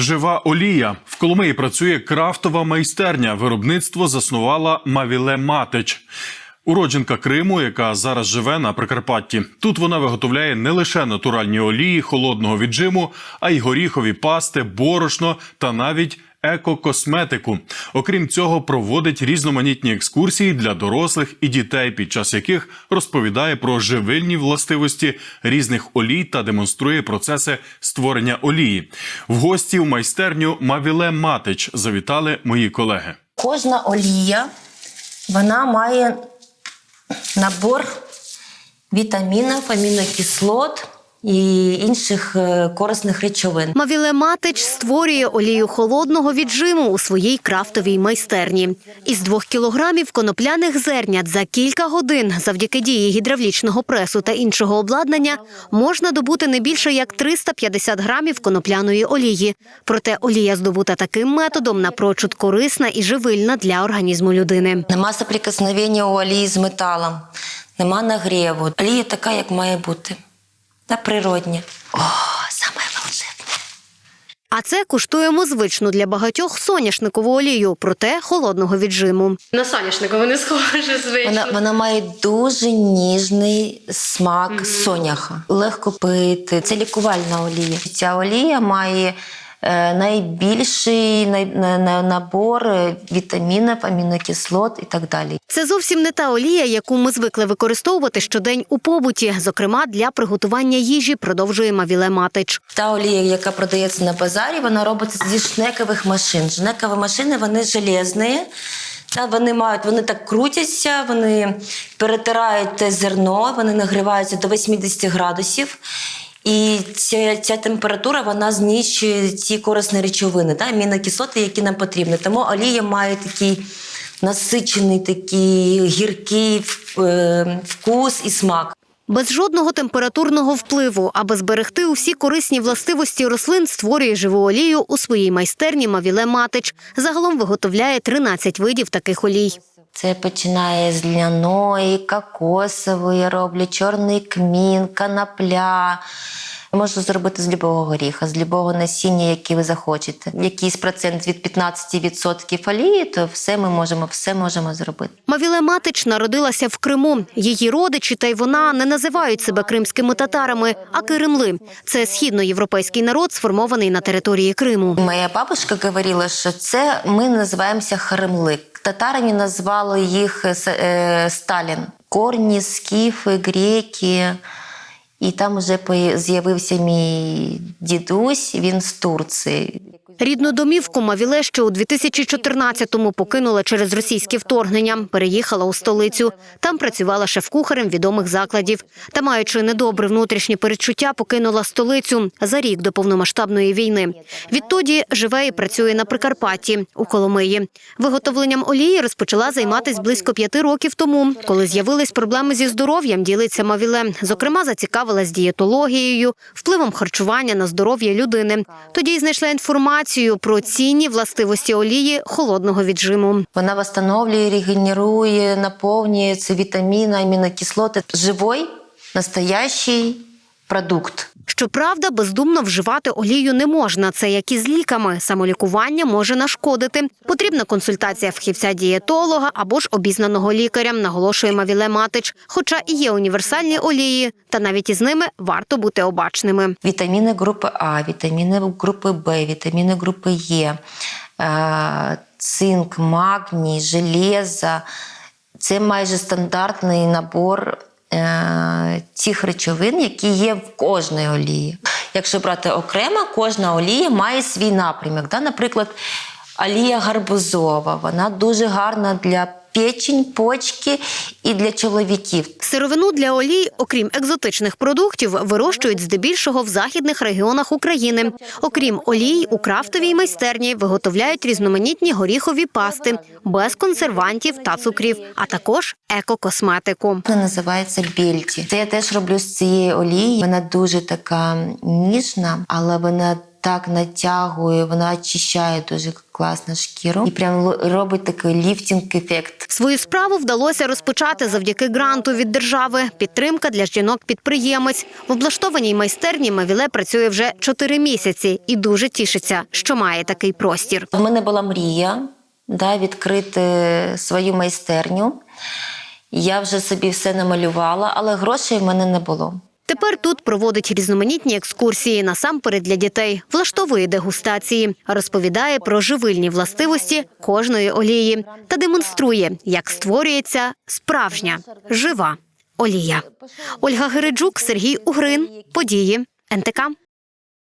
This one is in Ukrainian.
Жива олія в Коломиї працює крафтова майстерня. Виробництво заснувала Мавіле Матич. Уродженка Криму, яка зараз живе на Прикарпатті. Тут вона виготовляє не лише натуральні олії холодного віджиму, а й горіхові пасти, борошно та навіть екокосметику. Окрім цього, проводить різноманітні екскурсії для дорослих і дітей, під час яких розповідає про живильні властивості різних олій та демонструє процеси створення олії. В гості в майстерню Мавіле Матич завітали мої колеги. Кожна олія вона має набор вітамінів, амінокислот і інших е, корисних речовин. Мавіле Матич створює олію холодного віджиму у своїй крафтовій майстерні. Із двох кілограмів конопляних зернят за кілька годин, завдяки дії гідравлічного пресу та іншого обладнання, можна добути не більше як 350 грамів конопляної олії. Проте олія здобута таким методом напрочуд корисна і живильна для організму людини. Нема соприкосновення у олії з металом, нема нагріву. Олія така, як має бути. Та природнє. О, саме волшебне. А це куштуємо звичну для багатьох соняшникову олію, проте холодного віджиму. На соняшнику не схоже, звично. Вона, вона має дуже ніжний смак соняха. Легко пити. Це лікувальна олія. Ця олія має найбільший на- на- набор е, вітамінів, амінокислот і так далі. Це зовсім не та олія, яку ми звикли використовувати щодень у побуті, зокрема для приготування їжі, продовжує Мавіле Матич. Та олія, яка продається на базарі, вона робиться зі шнекових машин. Шнекові машини вони железні. Та вони мають, вони так крутяться, вони перетирають те зерно, вони нагріваються до 80 градусів. І ця, ця температура вона знищує ці корисні речовини, та, амінокислоти, які нам потрібні. Тому олія має такий насичений, такий гіркий е, вкус і смак. Без жодного температурного впливу, аби зберегти усі корисні властивості рослин, створює живу олію у своїй майстерні Мавіле Матич. Загалом виготовляє 13 видів таких олій. Це починає з ляної, кокосової роблю, чорний кмін, канапля. Можу зробити з любого горіха, з любого насіння, яке ви захочете. Якийсь процент від 15% олії, то все ми можемо, все можемо зробити. Мавіле Матич народилася в Криму. Її родичі та й вона не називають себе кримськими татарами, а киримли. Це східноєвропейський народ, сформований на території Криму. Моя бабушка говорила, що це ми називаємося харемли. Татарами назвали їх е, е, Сталін. Корні, скіфи, греки. І там вже з'явився мій дідусь, він з Турції. Рідну домівку Мавіле ще у 2014-му покинула через російське вторгнення. Переїхала у столицю. Там працювала шеф-кухарем відомих закладів. Та, маючи недобре внутрішнє перечуття, покинула столицю за рік до повномасштабної війни. Відтоді живе і працює на Прикарпатті у Коломиї. Виготовленням олії розпочала займатися близько п'яти років тому. Коли з'явились проблеми зі здоров'ям, ділиться Мавіле. Зокрема, зацікавилась дієтологією, впливом харчування на здоров'я людини. Тоді й знайшла інформацію про цінні властивості олії холодного віджиму. Вона встановлює, регенерує, наповнює це вітаміни, амінокислоти. Живой, настоящий продукт. Щоправда, бездумно вживати олію не можна. Це як і з ліками. Самолікування може нашкодити. Потрібна консультація фахівця-дієтолога або ж обізнаного лікаря, наголошує Мавіле Матич. Хоча і є універсальні олії, та навіть із ними варто бути обачними. Вітаміни групи А, вітаміни групи Б, вітаміни групи Е, е, цинк, магній, железо. Це майже стандартний набор тих речовин, які є в кожній олії. Якщо брати окремо, кожна олія має свій напрямок. Наприклад, олія гарбузова, вона дуже гарна для печень, почки і для чоловіків. Сировину для олій, окрім екзотичних продуктів, вирощують здебільшого в західних регіонах України. Окрім олій, у крафтовій майстерні виготовляють різноманітні горіхові пасти без консервантів та цукрів, а також екокосметику. Вона називається бельті. Це я теж роблю з цієї олії. Вона дуже така ніжна, але вона так натягує, вона очищає дуже класно шкіру і прям робить такий ліфтинг-ефект. Свою справу вдалося розпочати завдяки гранту від держави. Підтримка для жінок-підприємець. В облаштованій майстерні Мавіле працює вже чотири місяці і дуже тішиться, що має такий простір. У мене була мрія да, відкрити свою майстерню. Я вже собі все намалювала, але грошей в мене не було. Тепер тут проводить різноманітні екскурсії насамперед для дітей, влаштовує дегустації, розповідає про живильні властивості кожної олії та демонструє, як створюється справжня жива олія. Ольга Гереджук, Сергій Угрин. Події НТК.